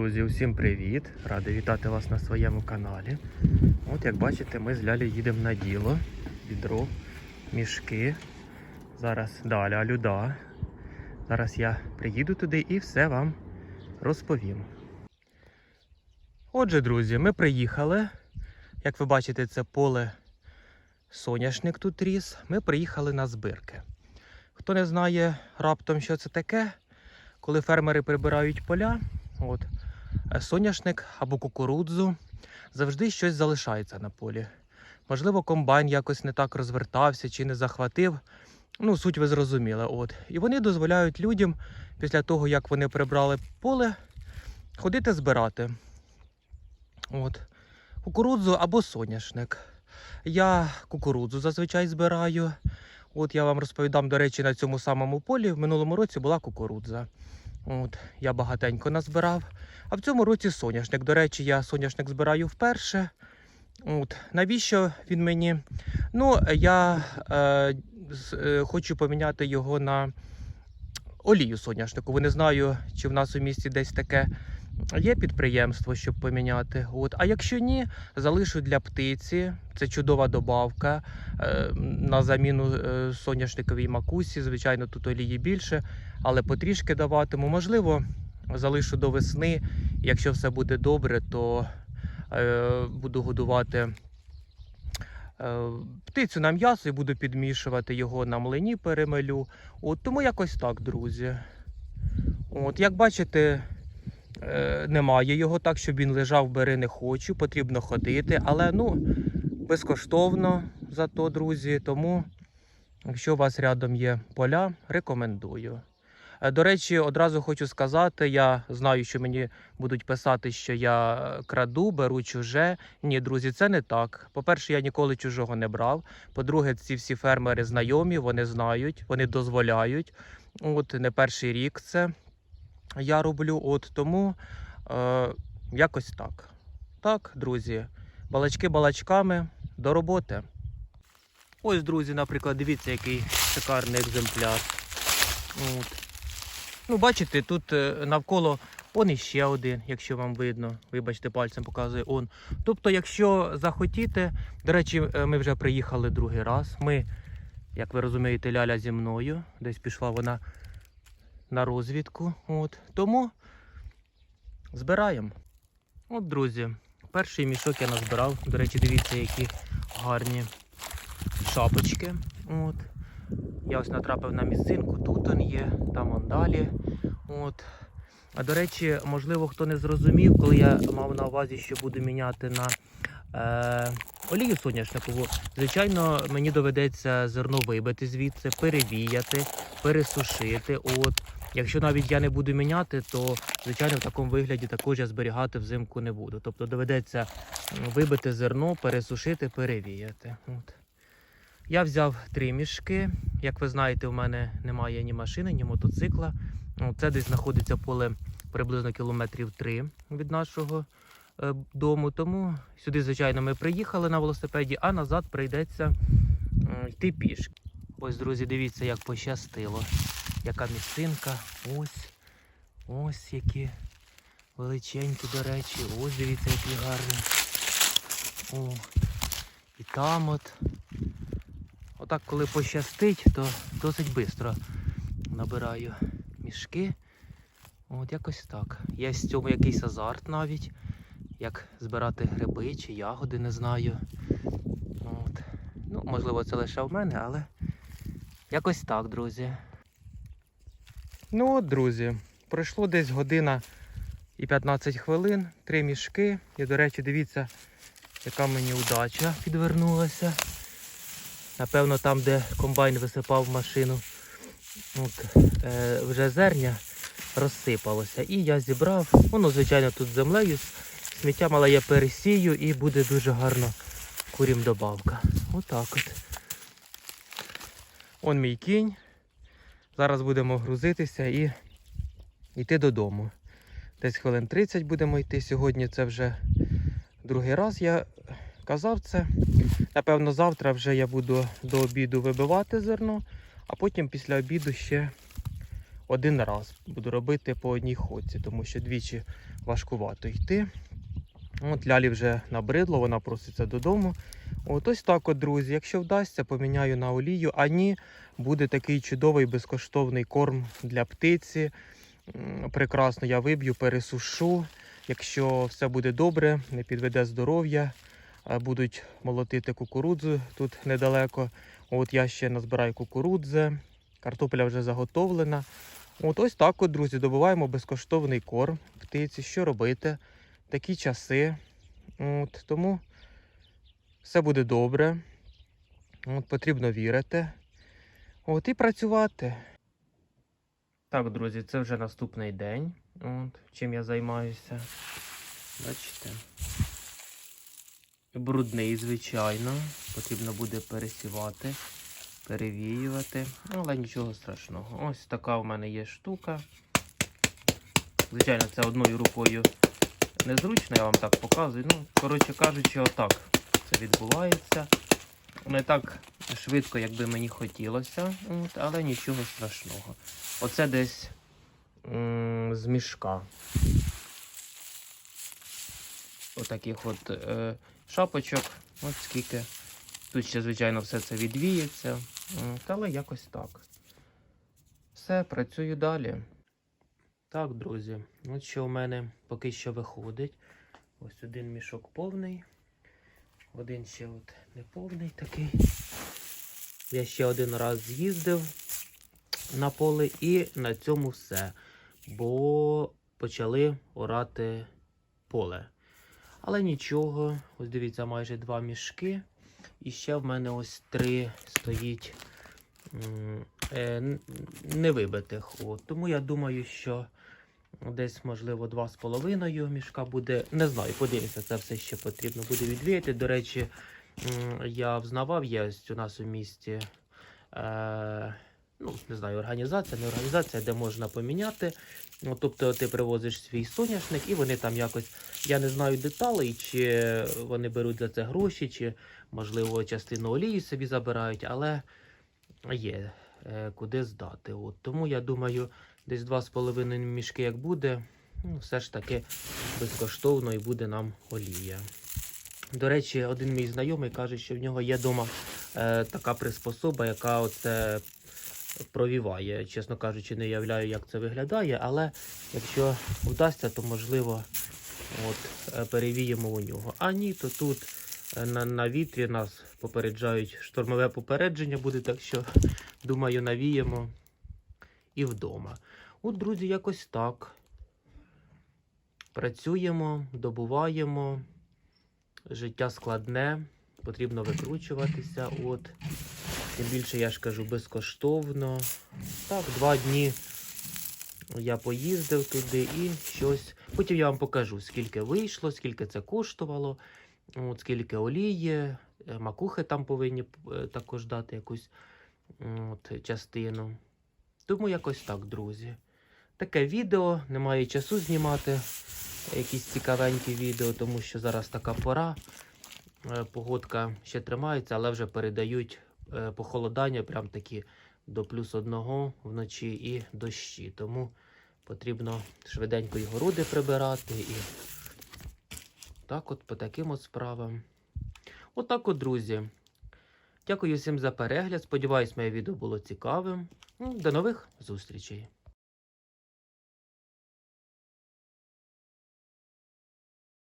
Друзі, усім привіт! Радий вітати вас на своєму каналі. От як бачите, ми з Лялі їдемо на діло. Відро, мішки. Зараз далі алюда. Зараз я приїду туди і все вам розповім. Отже, друзі, ми приїхали. Як ви бачите, це поле соняшник тут ріс. Ми приїхали на збирки. Хто не знає раптом, що це таке, коли фермери прибирають поля, от, соняшник або кукурудзу, завжди щось залишається на полі. Можливо, комбайн якось не так розвертався чи не захватив. Ну, суть ви зрозуміли. От. І вони дозволяють людям, після того, як вони прибрали поле, ходити збирати. От. Кукурудзу або соняшник. Я кукурудзу зазвичай збираю. От я вам розповідам, до речі, на цьому самому полі в минулому році була кукурудза. От, я багатенько назбирав. А в цьому році соняшник. До речі, я соняшник збираю вперше. От, навіщо він мені? Ну, я е, е, хочу поміняти його на олію соняшнику. Не знаю, чи в нас у місті десь таке є підприємство, щоб поміняти. От. А якщо ні, залишу для птиці. Це чудова добавка е, на заміну е, соняшниковій макусі. Звичайно, тут олії більше, але потрішки даватиму. Можливо, залишу до весни. Якщо все буде добре, то е, буду годувати. Птицю на м'ясо і буду підмішувати його на млині, перемелю. От тому якось так, друзі. От, як бачите, е, немає його так, щоб він лежав, бери не хочу, потрібно ходити, але ну, безкоштовно зато, друзі. Тому, якщо у вас рядом є поля, рекомендую. Е, До речі, одразу хочу сказати, я знаю, що мені будуть писати, що я краду, беру чуже. Ні, друзі, це не так. По-перше, я ніколи чужого не брав. По-друге, ці всі фермери знайомі, вони знають, вони дозволяють. От не перший рік це я роблю. От тому е, якось так. Так, друзі, балачки балачками до роботи. Ось, друзі, наприклад, дивіться, який шикарний екземпляр. От. Ну, бачите, тут е, навколо он іще один, якщо вам видно. Вибачте, пальцем показує он. Тобто, якщо захотіте, до речі, е, ми вже приїхали другий раз. Ми, як ви розумієте, ляля зі мною. Десь пішла вона на розвідку. От. Тому збираємо. От, друзі, перший мішок я назбирав. До речі, дивіться, які гарні шапочки. От. Я ось натрапив на місцинку, тут он є, там он далі. От. А до речі, можливо, хто не зрозумів, коли я мав на увазі, що буду міняти на е, олію соняшникову, звичайно, мені доведеться зерно вибити звідси, перевіяти, пересушити. От. Якщо навіть я не буду міняти, то звичайно в такому вигляді також я зберігати взимку не буду. Тобто доведеться вибити зерно, пересушити, перевіяти. От. Я взяв три мішки. Як ви знаєте, у мене немає ні машини, ні мотоцикла. Це десь знаходиться поле приблизно кілометрів три від нашого е, дому. Тому сюди, звичайно, ми приїхали на велосипеді, а назад прийдеться йти пішки. Ось, друзі, дивіться, як пощастило. Яка місцинка. Ось. Ось які величенькі, до речі. Ось дивіться, які гарні. О, і там от. Отак, коли пощастить, то досить швидко набираю мішки. От якось так. Є з цьому якийсь азарт навіть. Як збирати гриби чи ягоди, не знаю. От. Ну, можливо, це лише в мене, але якось так, друзі. Ну от, друзі, пройшло десь година і 15 хвилин, три мішки. І, до речі, дивіться, яка мені удача підвернулася. Напевно, там, де комбайн висипав машину, от, е, вже зерня розсипалося. І я зібрав. Воно, звичайно, тут землею. Сміттям, але я пересію і буде дуже гарно курім добавка. Отак от. Он мій кінь. Зараз будемо грузитися і йти додому. Десь хвилин 30 будемо йти. Сьогодні це вже другий раз я казав це. Напевно, завтра вже я буду до обіду вибивати зерно, а потім після обіду ще один раз буду робити по одній ходці, тому що двічі важкувато йти. От Лялі вже набридло, вона проситься додому. От ось так от, друзі. Якщо вдасться, поміняю на олію, а ні, буде такий чудовий безкоштовний корм для птиці. Прекрасно я виб'ю, пересушу. Якщо все буде добре, не підведе здоров'я, е, будуть молотити кукурудзу тут недалеко. От я ще назбираю кукурудзи, картопля вже заготовлена. От ось так от, друзі, добуваємо безкоштовний корм птиці. Що робити? Такі часи. От, тому все буде добре. От, потрібно вірити. От, і працювати. Так, друзі, це вже наступний день. От, чим я займаюся. Бачите? Брудний, звичайно. Потрібно буде пересівати, перевіювати. Але нічого страшного. Ось така в мене є штука. Звичайно, це одною рукою незручно, я вам так показую. Ну, коротше кажучи, отак це відбувається. Не так швидко, як би мені хотілося, от, але нічого страшного. Оце десь м, з мішка. Отаких от е, шапочок. От скільки. Тут ще, звичайно, все це відвіється. От, але якось так. Все, працюю далі. Так, друзі, от що у мене поки що виходить. Ось один мішок повний. Один ще от неповний такий. Я ще один раз з'їздив на поле і на цьому все. Бо почали орати поле. Але нічого, ось дивіться, майже два мішки. І ще в мене ось три стоїть е, невибитих. От. Тому я думаю, що десь, можливо, два з половиною мішка буде. Не знаю, подивимося, це все ще потрібно буде відвіяти. До речі, я взнавав, є у нас у місті. Е, ну, не знаю, організація, не організація, де можна поміняти. Ну, тобто ти привозиш свій соняшник, і вони там якось. Я не знаю деталей, чи вони беруть за це гроші, чи, можливо, частину олії собі забирають, але є е, куди здати. От. Тому я думаю, десь 2,5 мішки як буде, ну, все ж таки безкоштовно і буде нам олія. До речі, один мій знайомий каже, що в нього є вдома е, така приспособа, яка оце провіває. Чесно кажучи, не уявляю, як це виглядає, але якщо вдасться, то можливо от, е, перевіємо у нього. А ні, то тут е, на, на вітрі нас попереджають штормове попередження буде, так що думаю, навіємо і вдома. От, друзі, якось так. Працюємо, добуваємо. Життя складне, потрібно викручуватися. От. Тим більше, я ж кажу, безкоштовно. Так, два дні я поїздив туди і щось. Потім я вам покажу, скільки вийшло, скільки це коштувало, от, скільки олії, е, макухи там повинні е, також дати якусь от, частину. Тому якось так, друзі. Таке відео, немає часу знімати якісь цікавенькі відео, тому що зараз така пора. Е, Погодка ще тримається, але вже передають е, похолодання прям такі до плюс одного вночі і дощі. Тому потрібно швиденько і городи прибирати. І так от по таким от справам. Отак от, друзі. Дякую всім за перегляд. Сподіваюсь, моє відео було цікавим. До нових зустрічей.